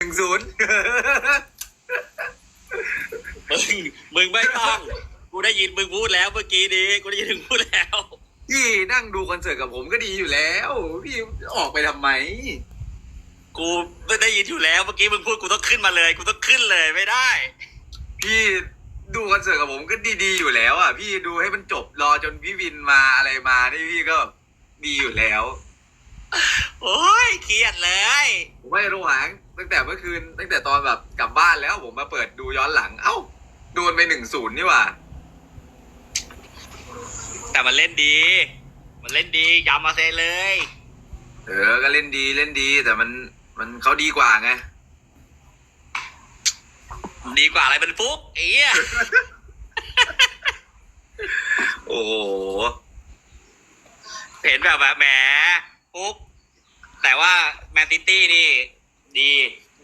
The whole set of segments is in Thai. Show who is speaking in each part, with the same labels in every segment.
Speaker 1: หนึ่งศูนย์
Speaker 2: มึงมึงไม่ต้อง กูได้ยินมึงพูดแล้วเมื่อกี้นี้กูได้ยินมึงพูดแล้ว
Speaker 1: พี่นั่งดูคอนเสิร์ตกับผมก็ดีอยู่แล้ว พี่ออกไปทำไม
Speaker 2: กูไม่ได้ยินอยู่แล้วเมื่อกี้มึงพูดกูต้องขึ้นมาเลย กูต้องขึ้นเลยไม่ได้
Speaker 1: พี่ดูคอนเสิร์ตกับผมก็ดีๆอยู่แล้วอะ พี่ดูให้มันจบรอจนพี่วินมาอะไรมานี่พี่ก็ดีอยู่แล้ว
Speaker 2: โอ้ยเครียดเลย
Speaker 1: ผมไม่รู้หาง ตั้งแต่เมื่อคืน ตั้งแต่ตอนแบบกลับบ้านแล้วผมมาเปิดดูย้อนหลัง เอ้าโดนไปหนึ่งศูนย์นี่หว่า
Speaker 2: แต่มันเล่นดี มันเล่นดียำมาเซเลย
Speaker 1: เออ ก็เล่นดีเล่นดี แต่มันมันเขาดีกว่าไง
Speaker 2: ดีกว่าอะไรเป็นฟุกไอ้เหี้ย
Speaker 1: โอ้โห
Speaker 2: เห็นแบบแบบแหมฟุกแต่ว่าแมนซิตี้นี่ ดี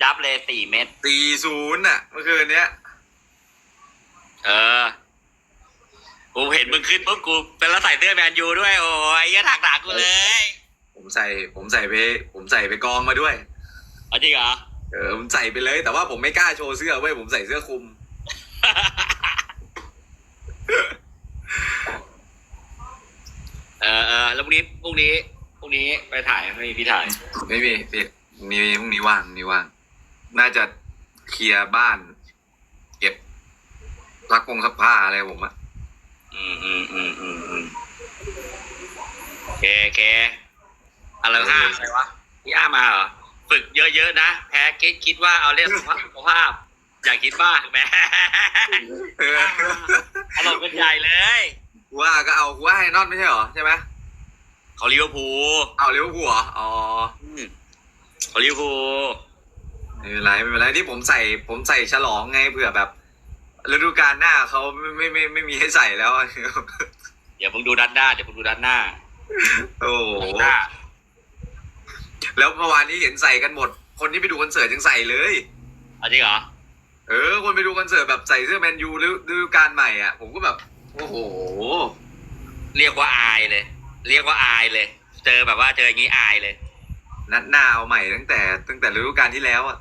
Speaker 2: ดับเลยสี่เม็ด
Speaker 1: ตีศูนย์อะเมื่อคืนเนี้ย
Speaker 2: เออ กูเห็นมึงขึ้นปุ๊บกู เป็นแล้วใส่เสื้อแมนยูด้วย โอ้ยยัถักถักกูเลย
Speaker 1: ผมใส่ผมใส่ไป ผมใส่ไปกองมาด้วย
Speaker 2: เอาจริงเหรอ
Speaker 1: เออผมใส่ไปเลย แต่ว่าผมไม่กล้าโชว์เสื้อเว้ยผมใส่เสื้อคลุม
Speaker 2: เออเออแล้วพรุ่งนี้พรุ่งนี้พรุ่งนี้ไปถ่ายไม่มีพี่ถ่าย
Speaker 1: ไม่มีพี่พรุ่ง นี้พรุ่งนี้ว่างพรุ่งนี้ว่าง น่าจะเคลียร์บ้าน เก็บซักปงซักผ้าอะไรผมอะ
Speaker 2: อืมอืมอืมอืมอืมโอเคโอเคอะไรห้าอะไรวะพี่อ้ามาเหรอฝึกเยอะๆนะแพ้คิดคิดว่าเอาเรื่องสุขภาพสุขภาพอย่าคิดมากแหม่
Speaker 1: เออ
Speaker 2: อารมณ์เป็นใหญ่เลย
Speaker 1: กูว่าก็เอากูว่าให้นอนไม่ใช่เหรอใช่ไหม
Speaker 2: เขาลิเวอร์พูล
Speaker 1: เอาเลี้ยวกูลเหรออ๋อ
Speaker 2: อืม เขาลิเวอร์พูล
Speaker 1: ไม่เป็นไรไม่เป็นไรที่ผมใส่ผมใส่ฉลองไงเผื่อแบบฤดูกาลหน้าเขาไม่ไม่ไม่ไม่มีให้ใส่แล้ว
Speaker 2: เดี๋ยวมึงดูด้านหน้าเดี๋ยวมึงดูด้านหน้า
Speaker 1: โอ้โห
Speaker 2: ด้านหน้า
Speaker 1: แล้วเมื่อวานนี้เห็นใส่กันหมด คนที่ไปดูคอนเสิร์ตยังใส่เลย
Speaker 2: เอาจริงเหรอ
Speaker 1: เออ คนไปดูคอนเสิร์ตแบบใส่เสื้อแมนยูฤฤดูกาลใหม่อะผมก็แบบโอ้โห
Speaker 2: เรียกว่าอายเลย เรียกว่าอายเลย เจอแบบว่าเจออย่างนี้อายเลย
Speaker 1: นัดหน้าเอาใหม่ตั้งแต่ ตั้งแต่ฤดูกาลที่แล้วอะ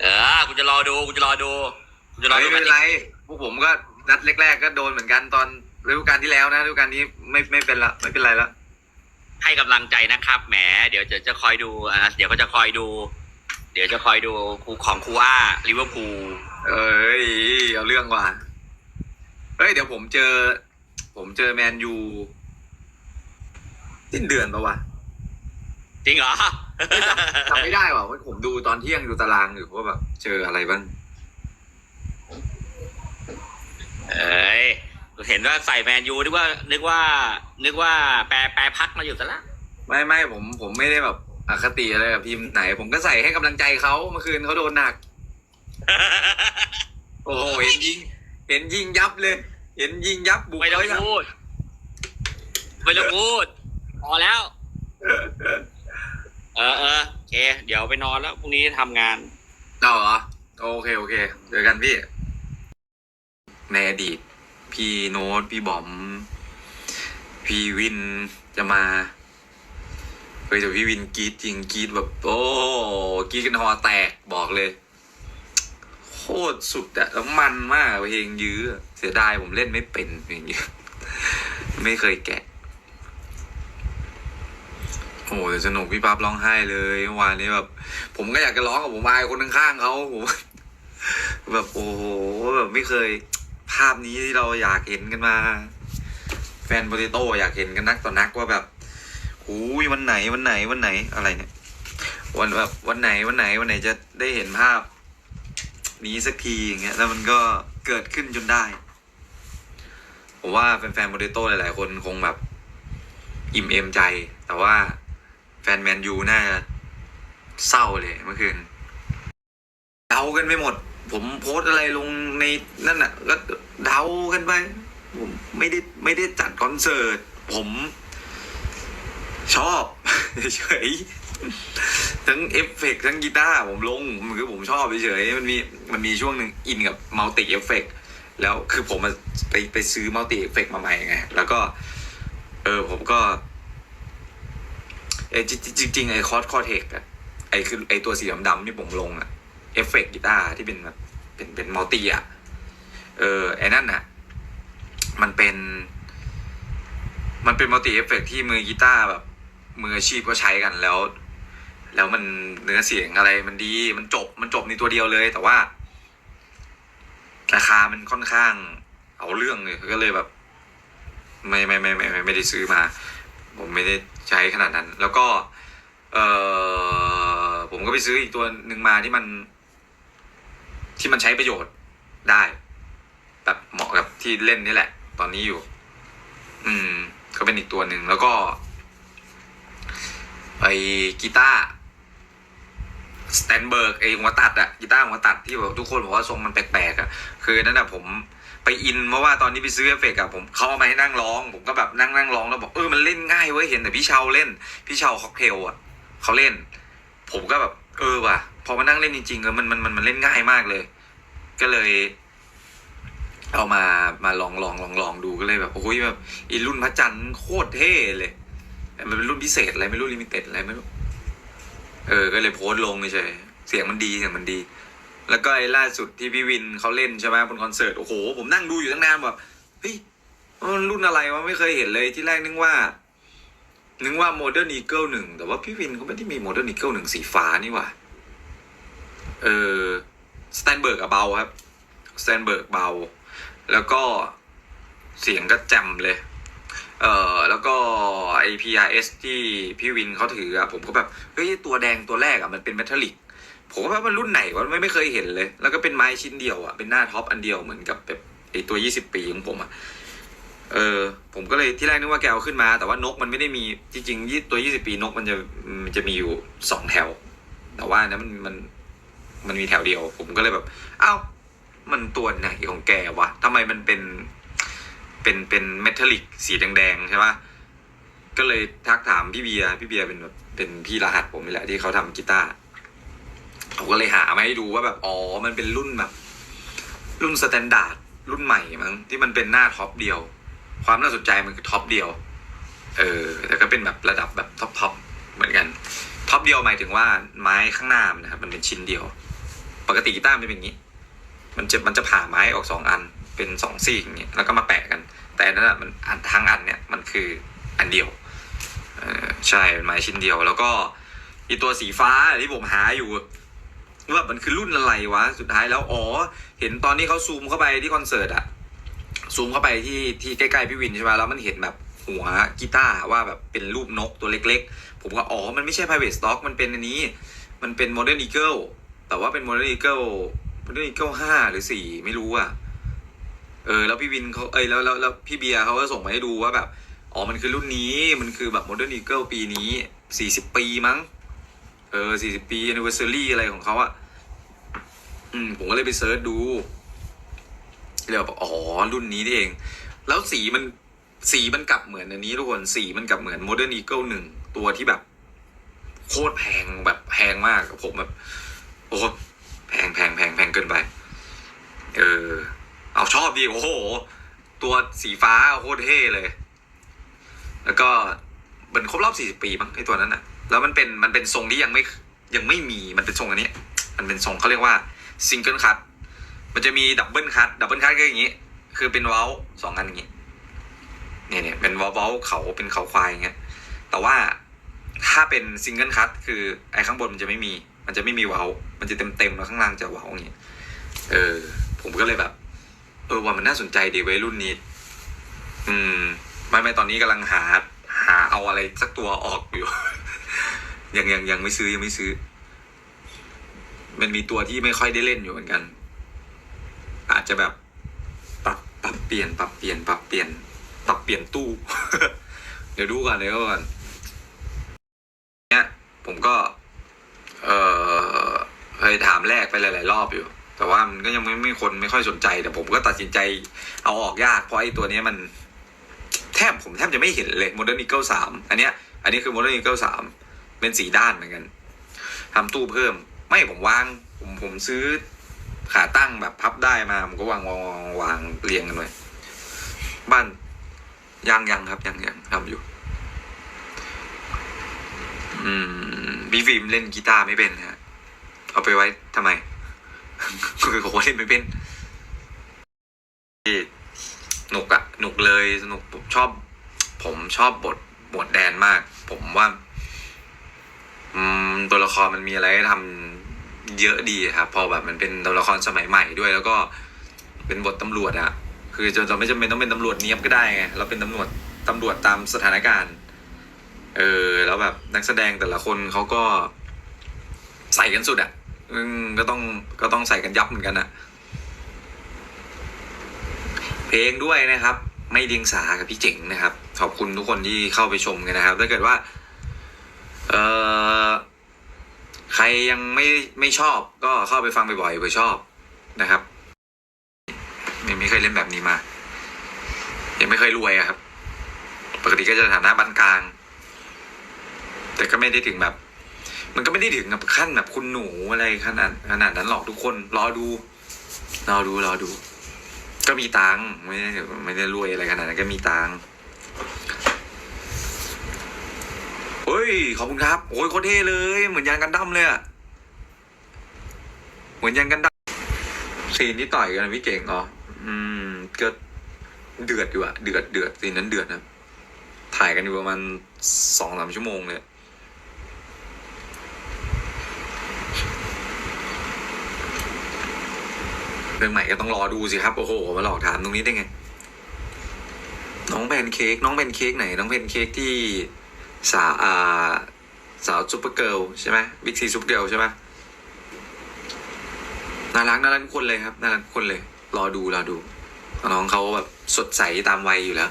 Speaker 2: เออกูจะรอดูกูจะรอดูกูจะรอ
Speaker 1: ไม่
Speaker 2: ดู
Speaker 1: เป็นไรพวกผมก็นัดแรก ๆ ก็โดนเหมือนกันตอนฤดูกาลที่แล้วนะฤดูกาลนี้ไม่ไม่เป็นละไม่เป็นไรละ
Speaker 2: ให้กำลังใจนะครับแหมเดี๋ยวจะจะคอยดูอะเดี๋ยวก็จะคอยดู เดี๋ยวจะคอยดูครูของครูอ้าลิเวอร์พูล
Speaker 1: เอ้ยเอาเรื่องว่ะเฮ้ยเดี๋ยวผมเจอ ผมเจอแมนยูสิ้นเดือนปะวะ
Speaker 2: จริงเหรอ
Speaker 1: จำไม่ได้ว่ะว่าผมดูตอนเที่ยงดูตารางอยู่ว่าแบบเจออะไรบ้าง
Speaker 2: เอ้ยเห็นว่าใส่แมนยูนึกว่า นึกว่า นึกว่าแปรแปรพักมาอยู่ซะละ
Speaker 1: ไม่ไม่ผมผมไม่ได้แบบอคติอะไรกับทีมไหน ผมก็ใส่ให้กำลังใจเขาเมื่อคืนเขาโดนหนัก โอ้โหเห็นยิง เห็นยิงยับเลย เห็นยิงยับบุก
Speaker 2: ไม่ต้อง
Speaker 1: เลยนะ
Speaker 2: พูดไม่ต้องพูดพอแล้วเออ เออเคเดี๋ยวไปนอนแล้วพรุ่งนี้ทำงาน
Speaker 1: เอาเหรอ โอเค โอเคเจอกันพี่ ในอดีต พี่โน้ต พี่บอม พี่วินจะมาเคยแต่พี่วินกรีดจริงกรีดแบบ โอ้กรีดกันหอแตกบอกเลย โคตรสุดอะแล้วมันมากเพลงยื้ออะเสียดายผมเล่นไม่เป็นเพลงยื้อ ไม่เคยแกะ โอ้โหสนุกพี่ปั๊บร้องไห้เลยเมื่อวานนี้แบบ ผมก็อยากจะร้องกับผมอายคนข้างๆเขาผมแบบโอ้โหแบบไม่เคย ภาพนี้ที่เราอยากเห็นกันมา แฟนโปเตโต้อยากเห็นกันนักต่อนักว่าแบบหูยวันไหนวันไหนวันไหนอะไรเนี่ย วันแบบวันไหนวันไหนวันไหนจะได้เห็นภาพ นี้สักทีอย่างเงี้ย แล้วมันก็เกิดขึ้นจนได้ ผมว่าแฟนๆโปเตโต้หลายๆ คนคงแบบ อิ่มเอมใจแต่ว่า แฟนแมนยูน่าจะเศร้าเลยเมื่อคืนเดากันไปหมด ผมโพสอะไรลงในนั่นน่ะ ก็เดากันไป ผมไม่ได้ไม่ได้จัดคอนเสิร์ต ผม ชอบเฉยๆทั้งเอฟเฟกต์ทั้งกีตาร์ผมลงคือผมชอบเฉยๆมันมีมันมีช่วงหนึ่งอินกับมัลติเอฟเฟกแล้วคือผมมาไปไปซื้อมัลติเอฟเฟกมาใหม่ไงแล้วก็ เออผมก็ เอจริงจริงๆไอคอร์ดคอร์เทกอะไอ้คือไอ้ตัวสีดำๆที่ผมลงอะเอฟเฟกต์กีตาร์ที่เป็นแบบเป็นเป็นมัลติอะเออไอ้นั่นน่ะมันเป็น มันเป็นมัลติเอฟเฟกต์ที่มือกีตาร์แบบ มืออาชีพก็ใช้กันแล้ว แล้วมันเนื้อเสียงอะไรมันดีมันจบมันจบในตัวเดียวเลย แต่ว่า ราคามันค่อนข้าง เอาเรื่องเลยก็เลยแบบ ไม่ไม่ไม่ไม่ไม่ไม่ได้ซื้อมา ผมไม่ได้ ใช้ขนาดนั้น แล้วก็ เออผมก็ไปซื้ออีกตัวหนึ่งมาที่มัน ที่มันใช้ประโยชน์ได้ แบบเหมาะกับที่เล่นนี่แหละ ตอนนี้อยู่ อืม ก็เป็นอีกตัวหนึ่งแล้วก็ไอ้กีตาร์สแตนเบิร์กไอ้หัวตัดอะกีตาร์หัวตัดที่แบบทุกคนบอกว่าทรงมันแปลกๆอะคือนั่นอะผม ไปอินเพราะว่าตอนนี้ไปซื้อเอฟเฟกต์อะผมเขาเอามาให้นั่งร้อง ผมก็แบบนั่งนั่งร้องแล้วบอกเออมันเล่นง่ายเว้ยเห็นแต่พี่เชาเล่น พี่เชาค็อกเทลอะเขาเล่น ผมก็แบบ เออว่ะพอมานั่งเล่นจริงๆเออมันมันมันมันเล่นง่ายมากเลย ก็เลย เอามามาลองลองลองลองดูก็เลยแบบโอ้ยแบบอีรุ่นพระจันทร์โคตรเท่เลยมันเป็นรุ่นพิเศษอะไรไม่รู้ลิมิเต็ดอะไรไม่รู้เออก็เลยโพสต์ลงเฉยเสียงมันดีเสียงมันดี แล้วก็ไอ้ล่าสุดที่พี่วินเขาเล่นใช่ไหมบนคอนเสิร์ตโอ้โหผมนั่งดูอยู่ตั้งนานแบบเฮ้ยมันรุ่นอะไรวะไม่เคยเห็นเลยที่แรกนึกว่า นึกว่าโมเดิร์นอีเกิลหนึ่งแต่ว่าพี่วินเขาไม่ได้มีโมเดิร์นอีเกิลหนึ่งสีฟ้านี่หว่าเออสแตนเบิร์กอะเบาครับสแตนเบิร์กเบา แล้วก็เสียงก็แจ่มเลย เออแล้วก็ไอ PRS ที่พี่วินเขาถืออะผมก็แบบเฮ้ยตัวแดงตัวแรกอะมันเป็นเมทัลลิก ผมว่ามันรุ่นไหนวะไม่ไม่เคยเห็นเลย แล้วก็เป็นไม้ชิ้นเดียวอะเป็นหน้าท็อปอันเดียวเหมือนกับแบบไอตัว20ปีของผมอะเออ ผมก็เลยที่แรกนึกว่าแกเอาขึ้นมา แต่ว่านกมันไม่ได้มีจริงๆยี่ตัว20ปีนกมันจะมันจะมีอยู่สองแถว แต่ว่านะมันมันมันมีแถวเดียว ผมก็เลยแบบ เอ้า มันตัวไหนของแกวะทำไมมันเป็น เป็นเป็นเมทัลลิกสีแดงๆใช่ปะก็เลยทักถามพี่เบียร์พี่เบียร์เป็นแบบเป็นพี่รหัสผมนี่แหละที่เขาทำกีตาร์ ผมก็เลยหามาให้ดูว่าแบบอ๋อมันเป็นรุ่นแบบ รุ่นสแตนดาร์ดรุ่นใหม่มั้งที่มันเป็นหน้าท็อปเดียว ความน่าสนใจมันคือท็อปเดียว เออ แต่ก็เป็นแบบระดับแบบท็อปท็อปเหมือนกันท็อปเดียวหมายถึงว่าไม้ข้างหน้ามันนะครับมันเป็นชิ้นเดียว ปกติกีตาร์มันเป็นอย่างนี้ มันจะมันจะผ่าไม้ออกสองอันเป็นสองซี่อย่างเงี้ยแล้วก็มาแปะกัน แต่อันนั่นอะมันอันทั้งอันเนี่ยมันคืออันเดียวเออใช่เป็นไม้ชิ้นเดียว แล้วก็อีตัวสีฟ้าที่ผมหาอยู่ ว่ามันคือรุ่นอะไรวะ สุดท้ายแล้วอ๋อ เห็นตอนนี้เขาซูมเข้าไปที่คอนเสิร์ตอะซูมเข้าไปที่ที่ใกล้ๆพี่วินใช่ไหมแล้วมันเห็นแบบหัวกีตาร์ว่าแบบเป็นรูปนกตัวเล็กๆ ผมก็อ๋อ มันไม่ใช่ private stock มันเป็นอันนี้ มันเป็น modern eagle แต่ว่าเป็น modern eagle modern eagle ห้าหรือสี่ไม่รู้อะเออแล้วพี่วินเขาเอ้ยแล้วแล้วแล้วพี่เบียร์เขาก็ส่งมาให้ดูว่าแบบอ๋อมันคือรุ่นนี้มันคือแบบ modern eagle ปีนี้สี่สิบปีมั้ง ออสี่สิบปี anniversary อะไรของเขาอะอืม ผมก็เลยไปเซิร์ชดูเลยแบบอ๋อ รุ่นนี้นี่เอง แล้วสีมันสีมันกลับเหมือนอันนี้ทุกคน สีมันกลับเหมือน modern eagle หนึ่งตัวที่แบบ โคตรแพงแบบแพงมาก ผมแบบ โอ้โหแพงแพงแพงแพงเกินไป เออ เอาชอบดี โอ้โห ตัวสีฟ้าโคตรเท่เลย เหมือนครบรอบ 40 ปีมั้งไอตัวนั้นอะแล้วมันเป็นมันเป็นทรงที่ยังไม่ยังไม่มีมันเป็นทรงอันนี้ มันเป็นทรงเขาเรียกว่าซิงเกิลคัตมันจะมีดับเบิลคัตดับเบิลคัตก็อย่างนี้ คือเป็นเว้าสองอันอย่างนี้เนี่ยเนี่ยเป็นเว้าเว้าเขาเป็นเขาควายอย่างเงี้ยแต่ว่าถ้าเป็นซิงเกิลคัตคือไอ้ข้างบนมันจะไม่มี มันจะไม่มีเว้ามันจะเต็มเต็มๆแล้วข้างล่างจะเว้าอย่างเงี้ยเออ ผมก็เลยแบบ เออว่ามันน่าสนใจดีไว้ยรุ่นนี้ อืม ไม่ไม่ตอนนี้กำลังหา หาเอาอะไรสักตัวออกอยู่ ยังยังยังไม่ซื้อยังไม่ซื้อ มันมีตัวที่ไม่ค่อยได้เล่นอยู่เหมือนกัน อาจจะแบบปรับปรับเปลี่ยนปรับเปลี่ยนปรับเปลี่ยนปรับเปลี่ยนตู้ เดี๋ยวดูก่อนเดี๋ยวก่อนเนี่ยผมก็ เออเคยถามแรกไปหลาย ๆ รอบอยู่ แต่ว่ามันก็ยังไม่ไม่คนไม่ค่อยสนใจแต่ผมก็ตัดสินใจ เอาออกยากเพราะไอ้ตัวนี้มัน บผมแทบจะไม่เห็นเลย Modern Eagle สามอันเนี้ยอันนี้คือ Modern Eagle สามเป็นสีด้านเหมือนกันทำตู้เพิ่ม ไม่ผมวางผมผมซื้อขาตั้งแบบพับได้มาผมก็วางวางวางวางเรียงกันไว้บ้านยังยังครับยังยังทำอยู่ อืมพี่ฟิล์มเล่นกีตาร์ไม่เป็นฮะ เอาไปไว้ทำไม คือผมว่าเล่นไม่เป็นที่ นุกอะหนุกเลยสนุกผมชอบ ผมชอบบทบทแดนมาก ผมว่า อืมตัวละครมันมีอะไรให้ทำเยอะดีครับ พอแบบมันเป็นตัวละครสมัยใหม่ด้วย แล้วก็เป็นบทตำรวจอะคือจะจะไม่จำเป็นต้องเป็นตำรวจเนียบก็ได้ไงเราเป็นตำรวจตำรวจตามสถานการณ์ เออ แล้วแบบนักแสดงแต่ละคนเขาก็ใส่กันสุดอะก็ต้องก็ต้องใส่กันยับเหมือนกันอะ ลงด้วยนะครับ ไม่เดียงสากับพี่เจ๋งนะครับ ขอบคุณทุกคนที่เข้าไปชมกันนะครับ ถ้าเกิดว่า เออใครยังไม่ไม่ชอบก็เข้าไปฟังบ่อยๆเผื่อชอบนะครับไม่ไม่เคยเล่นแบบนี้มา ยังไม่เคยรวยอะครับ ปกติก็จะฐานะปานกลาง แต่ก็ไม่ได้ถึงแบบ มันก็ไม่ได้ถึงกับขั้นแบบคุณหนูอะไรขนาดขนาดนั้นหรอกทุกคน รอดู รอดูรอดู ก็มีตังค์ไม่ได้ไม่ได้รวยอะไรขนาดนั้นก็มีตังค์เฮ้ยขอบคุณครับโอ้ยโคตรเท่เลย เหมือนยานกันดั้มเลยอะเหมือนยานกันดั้มซีนที่ต่อยกันพี่เก่งอ๋ออืมก็เดือดอยู่อะเดือดเดือดซีนนั้นเดือดนะถ่ายกันอยู่ประมาณสองสามชั่วโมงเลย รื่องใหม่ก็ต้องรอดูสิครับโอ้โหมาหลอกถามตรงนี้ได้ไง น้องแพนเค้กน้องแพนเค้กไหน น้องแพนเค้กที่สาวอ่าสาวซุปเปอร์เกิลใช่ไหมบิ๊กซีซุปเปอร์เกิลใช่ไหมน่ารักน่ารักทุกคนเลยครับน่ารักทุกคนเลย รอดูรอดูน้องเขาแบบสดใสตามวัยอยู่แล้ว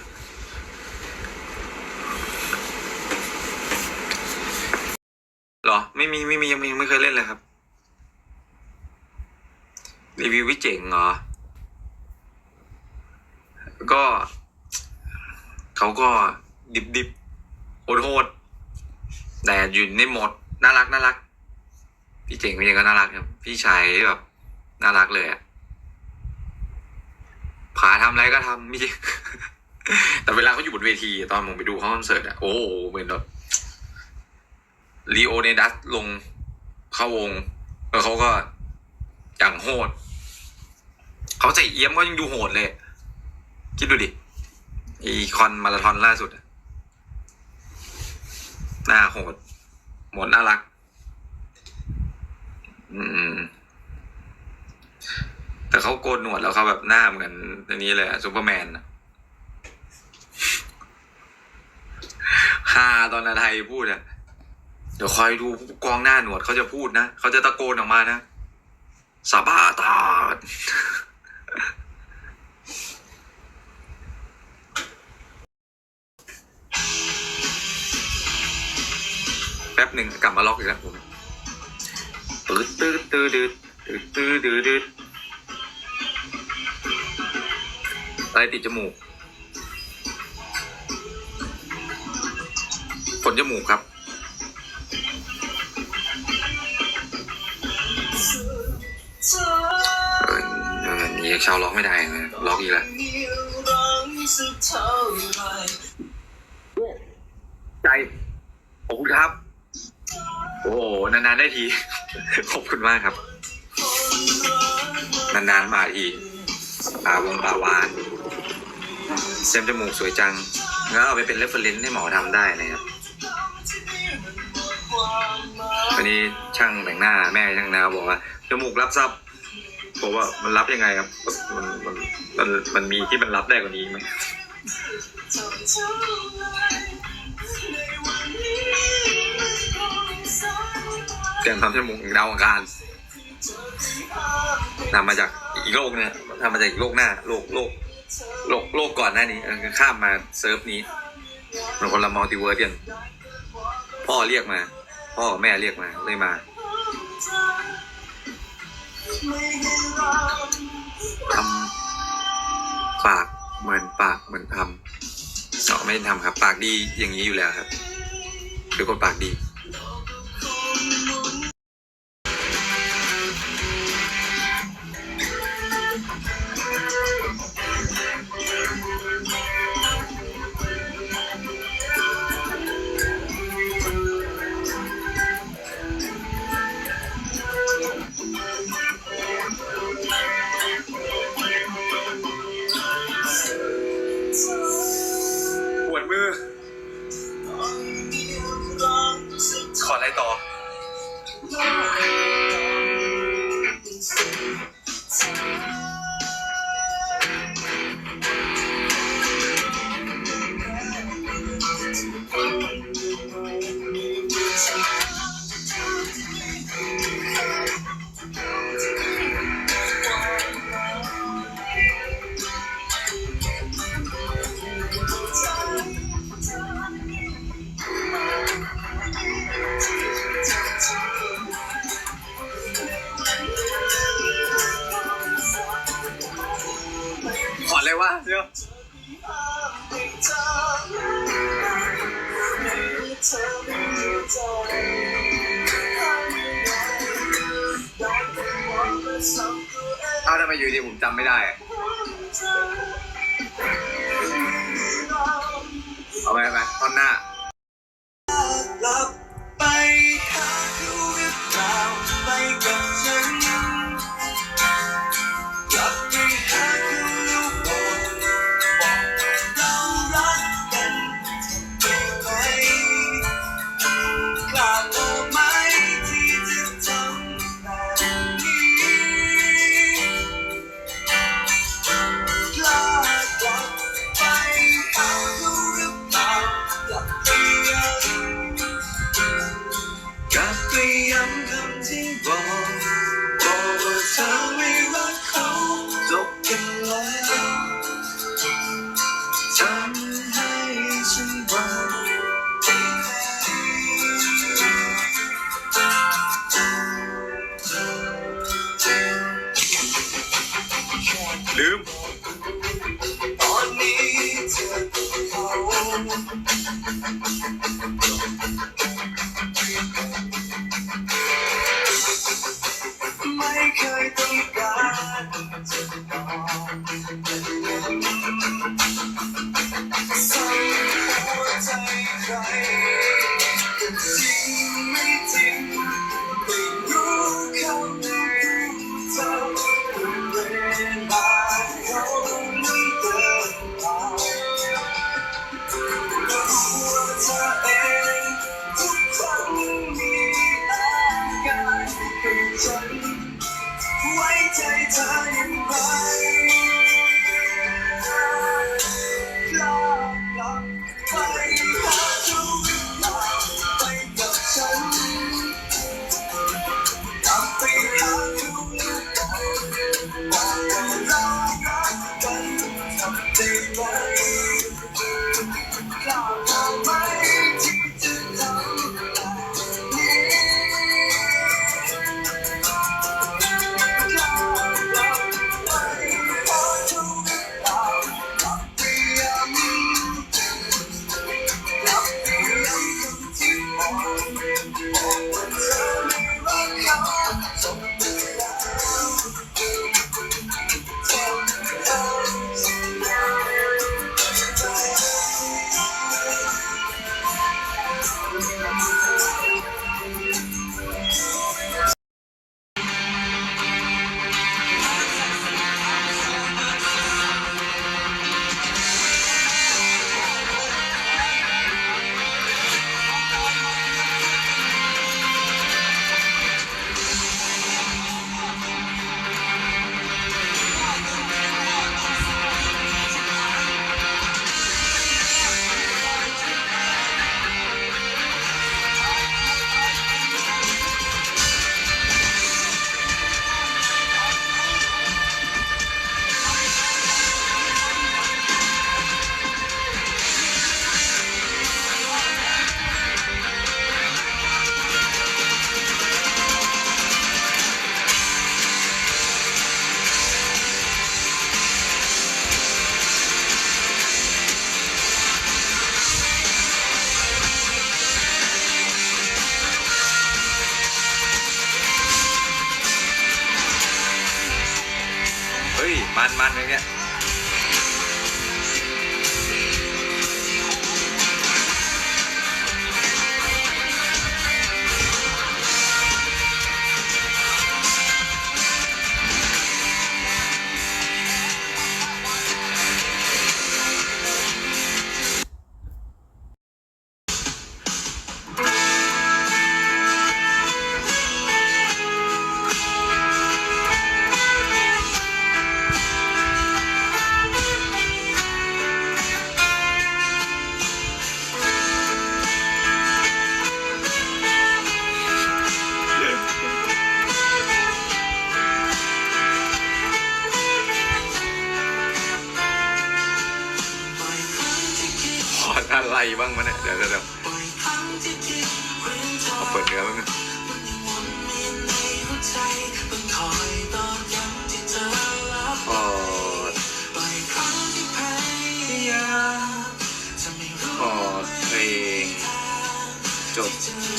Speaker 1: หรอ ไม่มีไม่มียังยังไม่เคยเล่นเลยครับ รีวิววิเจ๋งเหรอ ก็เขาก็ดิบดิบโหดโหดแต่อยู่ในหมดน่ารักน่ารัก พี่เจ๋งพี่เจ๋งก็น่ารักครับ พี่ชายแบบน่ารักเลยอะผาทำอะไรก็ทำพี่แต่เวลาเขาอยู่บนเวที ตอนผมไปดูเขาคอนเสิร์ตอะโอ้โหเหมือนแบบลีโอเนดัสลงเข้าวง แล้วเขาก็อย่างโหด เขาใส่เอี้ยมก็ยังดูโหดเลย คิดดูดิ อีคอนมาราธอนล่าสุด หน้าโหด หมดน่ารัก อืม แต่เขาโกนหนวดแล้วเขาแบบหน้าเหมือนอันนี้เลยอะซูเปอร์แมนฮาตอนอาไทยพูดอะเดี๋ยวคอยดูกองหน้าหนวดเขาจะพูดนะ เขาจะตะโกนออกมานะสาบาตาด แป๊บหนึ่งกลับมาล็อกอีกแล้วผมตืดตืดตืดตืดตืดตืดตืดตืดอะไรติดจมูกขนจมูกครับ เออเออนี่ยังเชาวล็อกไม่ได้นะล็อกอีกแล้วใจขอบคุณครับ โอ้โหนานๆได้ที ขอบคุณมากครับ นานๆมาทีปลาวงปาวานเซมจมูกสวยจังงั้นเอาไปเป็นเรฟเฟอร์เรนซ์ให้หมอทำได้นะครับวันนี้ช่างแต่งหน้าแม่ช่างหน้าบอกว่าจมูกรับซับบอกว่ามันรับยังไงครับ มันมันมันมันมีที่มันรับได้กว่านี้ไหม เตรียมทำจมูกดาวอังคารนำมาจากอีกโลกเนี่ยทำมาจากอีกโลกหน้า โลกโลกโลกโลกก่อนหน้านี้ข้ามมาเซิร์ฟนี้มันคนละมัลติเวิร์สกันพ่อเรียกมา พ่อแม่เรียกมาเลยมาทำปากเหมือนปากเหมือนทำเนาะไม่ทำครับ ปากดีอย่างนี้อยู่แล้วครับเป็นคนปากดี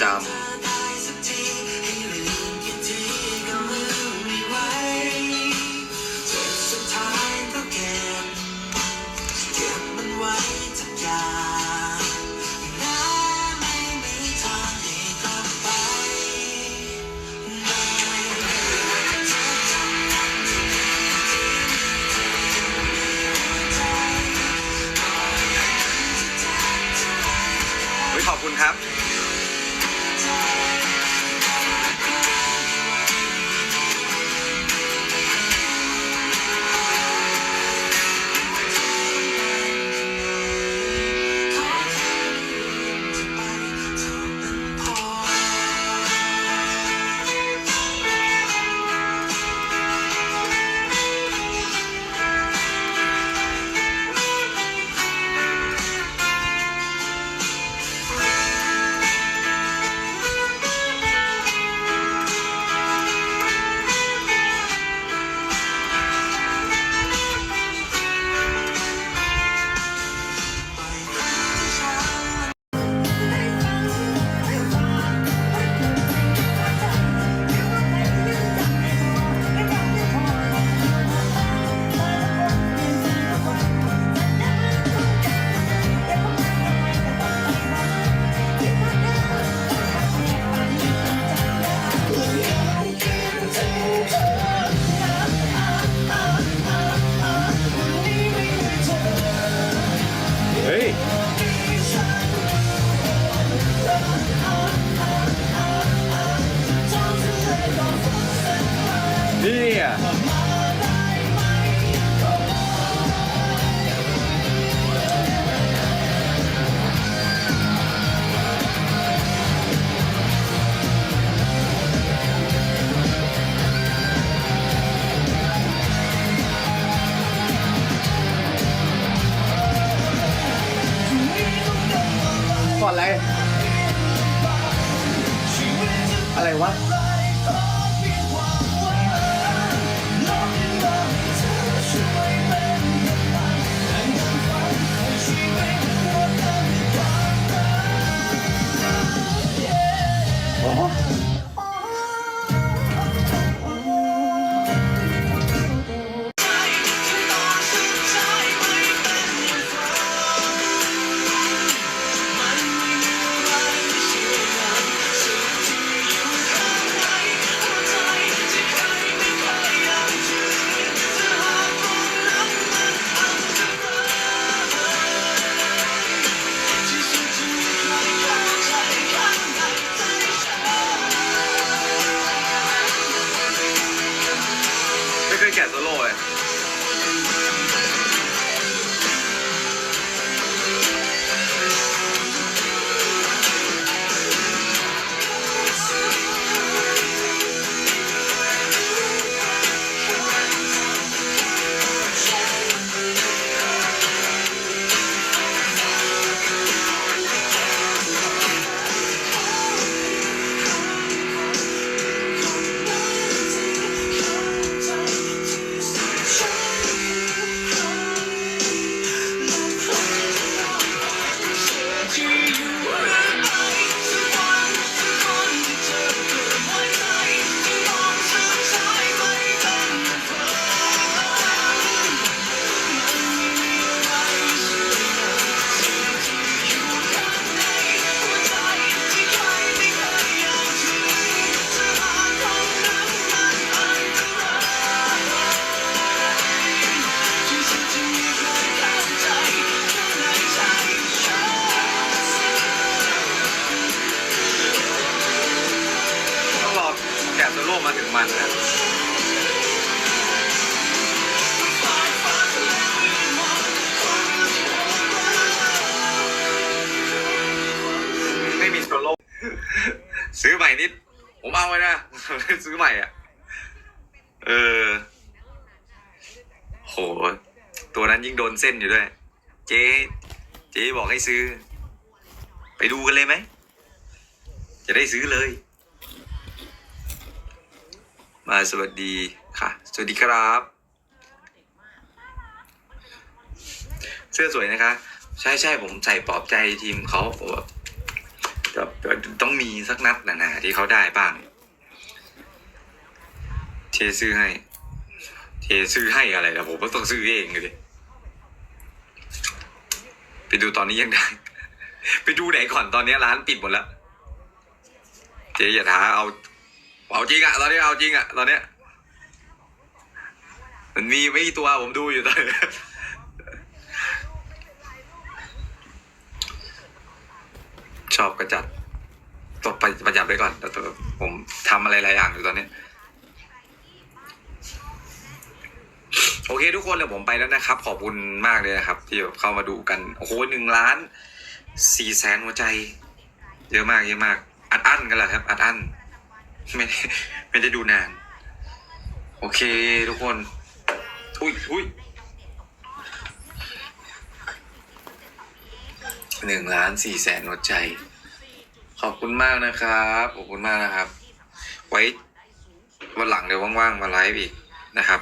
Speaker 1: จำ ซื้อใหม่อะ เออ โห ตัวนั้นยิ่งโดนเส้นอยู่ด้วย เจ๊เจ๊บอกให้ซื้อ ไปดูกันเลยไหม จะได้ซื้อเลย มาสวัสดีค่ะ สวัสดีครับ เสื้อสวยนะคะ ใช่ใช่ผมใส่ปลอบใจทีมเขาแบบต้องมีสักนัดนะนะที่เขาได้บ้าง เทซื้อให้ เทซื้อให้อะไรล่ะผมก็ต้องซื้อเองเลยไปดูตอนนี้ยังได้ ไปดูไหนก่อนตอนนี้ร้านปิดหมดแล้ว เจ๊อย่าท้าเอาเอาจริงอะตอนนี้เอาจริงอะตอนเนี้ยมันมีไม่กี่ตัวผมดูอยู่ตอนนี้ชอบกระจัดตบไปประหยัดไว้ก่อนแต่ผมทำอะไรหลายอย่างอยู่ตอนนี้ โอเค ทุกคนเดี๋ยวผมไปแล้วนะครับ ขอบคุณมากเลยนะครับ ที่เข้ามาดูกัน โอ้โหหนึ่งล้านสี่แสนหัวใจ เยอะมากเยอะมาก อัดอั้นกันแหละครับ อัดอั้นไม่ได้ไม่ได้ดูนาน โอเค ทุกคน อุ้ยอุ้ยหนึ่งล้านสี่แสนหัวใจ ขอบคุณมากนะครับ ขอบคุณมากนะครับ ไว้วันหลังเดี๋ยวว่างๆมาไลฟ์อีกนะครับ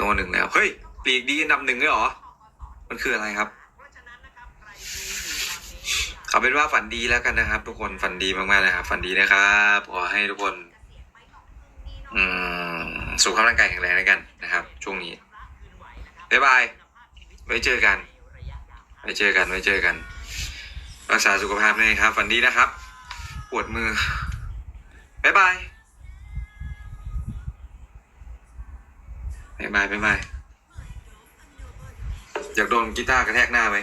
Speaker 1: โนหนึ่งแล้ว เฮ้ย ปีกดีอันดับหนึ่งเลยเหรอ มันคืออะไรครับ เอาเป็นว่าฝันดีแล้วกันนะครับ ทุกคนฝันดีมากๆนะครับ ฝันดีนะครับขอให้ทุกคน อืมสุขภาพร่างกายแข็งแรงแล้วกันนะครับ ช่วงนี้บ๊ายบายไว้เจอกันไว้เจอกันไว้เจอกัน รักษาสุขภาพด้วยนะครับ ฝันดีนะครับ ปวดมือบ๊ายบาย บายบายบายบายอยากโดนกีตาร์กระแทกหน้าไหม